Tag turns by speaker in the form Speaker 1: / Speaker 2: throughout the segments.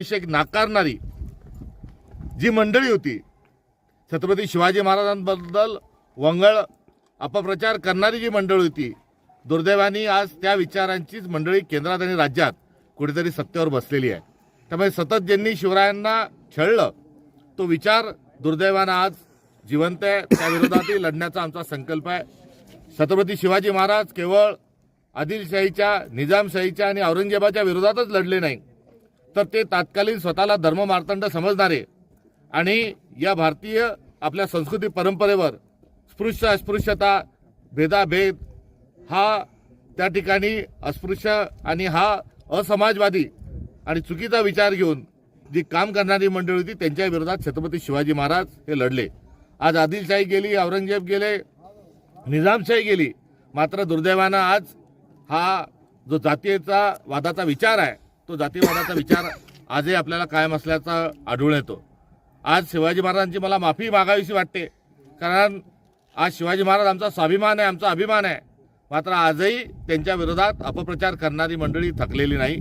Speaker 1: अभिषेक नाकारणारी जी मंडळी होती छत्रपती शिवाजी महाराजांबद्दल वंगळ अपप्रचार करणारी जी मंडळी होती दुर्दैवाने आज त्या विचारांचीच मंडळी केंद्रात आणि राज्यात कुठेतरी सत्तेवर बसलेली आहे. त्यामुळे सतत ज्यांनी शिवरायांना छळलं तो विचार दुर्दैवानं आज जिवंत आहे. त्या विरोधातही लढण्याचा आमचा संकल्प आहे. छत्रपती शिवाजी महाराज केवळ आदिलशाहीच्या निजामशाहीच्या आणि औरंगजेबाच्या विरोधातच लढले नाही. तर ते तात्कालीन स्वतःला धर्म मार्तंड समजणारे आणि या भारतीय आपल्या संस्कृती परंपरेवर स्पृश्य अस्पृश्यता भेदाभेद हा त्या ठिकाणी अस्पृश्य आणि हा असमाजवादी आणि चुकीचा विचार घेऊन जी काम करणारी मंडळी होती त्यांच्या विरोधात छत्रपती शिवाजी महाराज हे लढले. आज आदिलशाही गेली औरंगजेब गेले निजामशाही गेली मात्र दुर्दैवानं आज हा जो जातीयचा वादाचा विचार आहे तो जातीवादाचा विचार आजही आपल्याला कायम असल्याचा आढळून येतो. आज शिवाजी महाराजांची मला माफी मागावीशी वाटते. कारण आज शिवाजी महाराज आमचा स्वाभिमान आहे आमचा अभिमान आहे. मात्र आजही त्यांच्या विरोधात अपप्रचार करणारी मंडळी थकलेली नाही.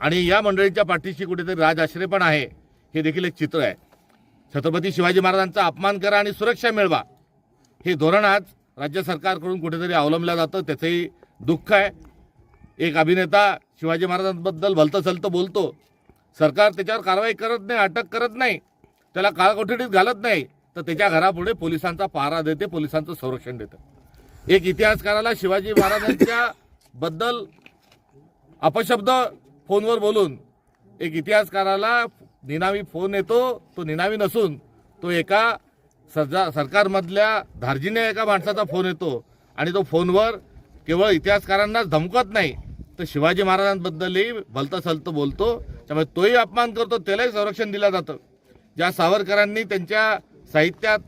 Speaker 1: आणि या मंडळींच्या पाठीशी कुठेतरी राजआश्रय पण आहे. हे देखील एक चित्र आहे. छत्रपती शिवाजी महाराजांचा अपमान करा आणि सुरक्षा मिळवा. हे धोरण आज राज्य सरकारकडून कुठेतरी अवलंबलं जातं त्याचंही दुःख आहे. एक अभिनेता शिवाजी महाराजांबद्दल भलतं सलतं बोलतो. सरकार त्याच्यावर कारवाई करत नाही अटक करत नाही. त्याला काळकोठडीत घालत नाही. तर त्याच्या घरापुढे पोलिसांचा पहारा देते पोलिसांचं संरक्षण देतं. एक इतिहासकाराला शिवाजी महाराजांच्या बद्दल अपशब्द फोनवर बोलून एक इतिहासकाराला निनावी फोन येतो तो निनावी नसून तो एका सरजा सरकारमधल्या धार्जिने एका माणसाचा फोन येतो. आणि तो फोनवर केवळ इतिहासकारांनाच धमकत नाही. तर शिवाजी महाराजांबद्दलही भलतं सलतं बोलतो. त्यामुळे तोही अपमान करतो त्यालाही संरक्षण दिलं जातं. ज्या सावरकरांनी त्यांच्या साहित्यात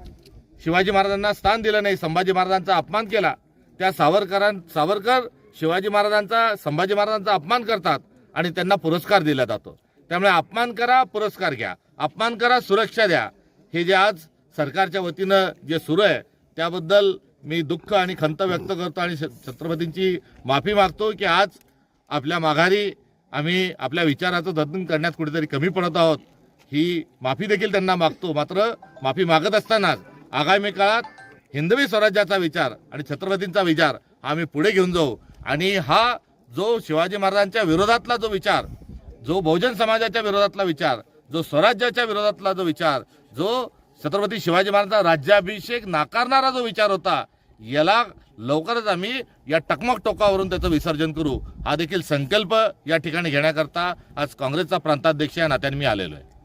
Speaker 1: शिवाजी महाराजांना स्थान दिलं नाही संभाजी महाराजांचा अपमान केला त्या सावरकरां सावरकर शिवाजी महाराजांचा संभाजी महाराजांचा अपमान करतात आणि त्यांना पुरस्कार दिला जातो. त्यामुळे अपमान करा पुरस्कार घ्या. अपमान करा सुरक्षा द्या. हे जे आज सरकारच्या वतीनं जे सुरू आहे त्याबद्दल मी दुःख आणि खंत व्यक्त करतो आणि छत्रपतींची माफी मागतो की आज आपल्या माघारी आम्ही आपल्या विचाराचं जतन करण्यात कुठेतरी कमी पडत आहोत. ही माफी देखील त्यांना मागतो. मात्र माफी मागत असतानाच आगामी काळात हिंदवी स्वराज्याचा विचार आणि छत्रपतींचा विचार हा आम्ही पुढे घेऊन जाऊ. आणि हा जो शिवाजी महाराजांच्या विरोधातला जो विचार जो बहुजन समाजाच्या विरोधातला विचार जो स्वराज्याच्या विरोधातला जो विचार जो छत्रपती शिवाजी महाराजांचा राज्याभिषेक नाकारणारा जो विचार होता याला लवकरच आम्ही या टकमक टोकावरून त्याचं विसर्जन करू. हा देखील संकल्प या ठिकाणी घेण्याकरता आज काँग्रेसचा प्रांताध्यक्ष या नात्याने मी आलेलो आहे.